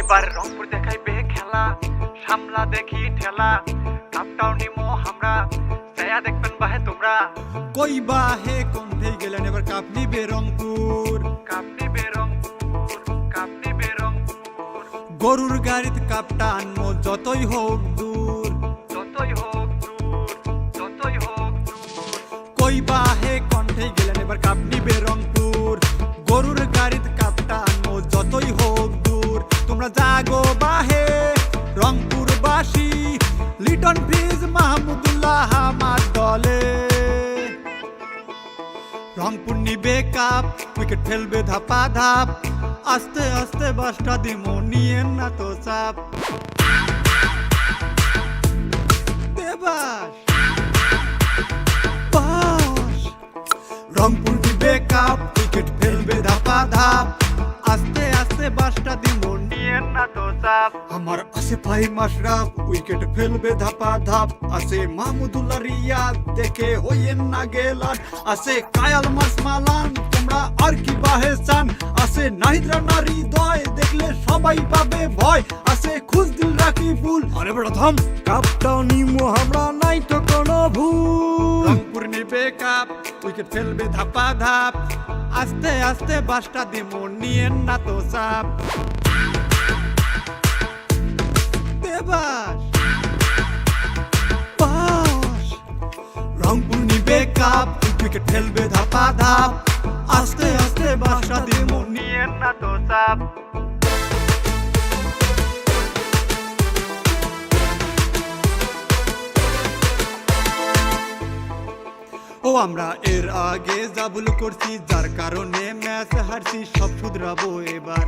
এবার রংপুর দেখাইবে খেলা সামলা দেখি ঠেলা। কাপটাও নিমো আমরা ছায়া দেখবেন বাহে তোমরা। কই বা হে কণ্ঠে গেলেন? এবার কাপ নিবে রংপুর। কাপ নিবে রংপুর কাপ নিবে রংপুর। গরুর গাড়িতে কাপটা আনমো যতই হোক দূর। যতই হোক দূর যতই হোক দূর। কই বা হে কণ্ঠে গেলেন? এবার কাপ নিবে রংপুর। বাহে রংপুর বাসী লিটন ফিজ মাহমুদুল্লাহ আমার দলে। রংপুর নিবে কাপ, উইকেট ফেলবে ধাপা ধাপ আস্তে আস্তে বাসটা দিমো, নিয়ে না তো চাপ। রংপুর দিবে কাপ চাপ আমার আছে ভাই মাসরাফ উইকেট ফেলবে ধাপা ধাপ আছে মাহমুদুল্লাহ রিয়াদ দেখে হইয়েন না গেলান আছে কায়াল মাস মালান তোমরা আর কি বাহে চান। আছে নাহিদরা নারী দয় দেখলে সবাই পাবে ভয়। আছে খুশদিল রাখি ফুল। আরে প্রথম কাপটাও নিমো আমরা নাই তো কোনো ভুল। রংপুর নেবে কাপ উইকেট ফেলবে ধাপা ধাপ আস্তে আস্তে বাসটা দিমো নিয়েন না তো চাপ। কাপ ধাপা ধাপ আস্তে আস্তে বাসা নিয়ে না তো চাপ। ও, আমরা এর আগে যা ভুল করছি, যার কারণে ম্যাচ হারছি, সব শুধরাবো এবার।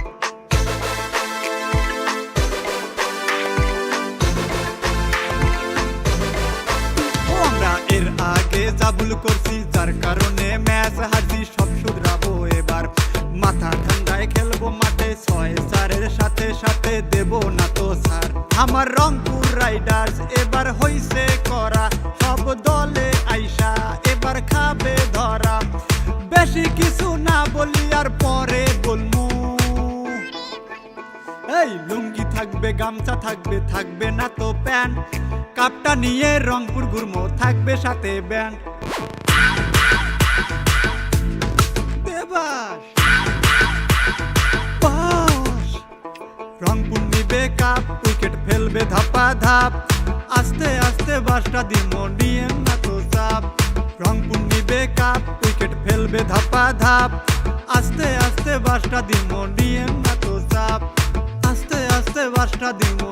ভুল করছি, যার কারণে ম্যাচ হারছি সব শুধরাবো এবার। মাথা ঠান্ডায় খেলব মাঠে, ছয় চারের সাথে সাথে দেব না তো স্যার আমার রংপুর রাইডার্স, এবার হইছে করা সব দলে আইসা, এবার খাবে ধরা। বেশি কিছু না বলি আর পরে বলমু এই, লুঙ্গি থাকবে, গামছা থাকবে থাকবে না তো প্যান্ট। কাপটা নিয়ে রংপুর ঘুরমো থাকবে সাথে ব্যান্ড। দেবাস পাস। রংপুর নিবে কাপ, উইকেট ফেলবে ধাপা ধাপ আস্তে আস্তে বাসটা দিমো নিয়ে না তো চাপ রংপুর নিবে কাপ, উইকেট ফেলবে ধাপা ধাপ আস্তে আস্তে বাসটা দিমো নিয়ে না তো চাপ আস্তে আস্তে বাসটা চাপ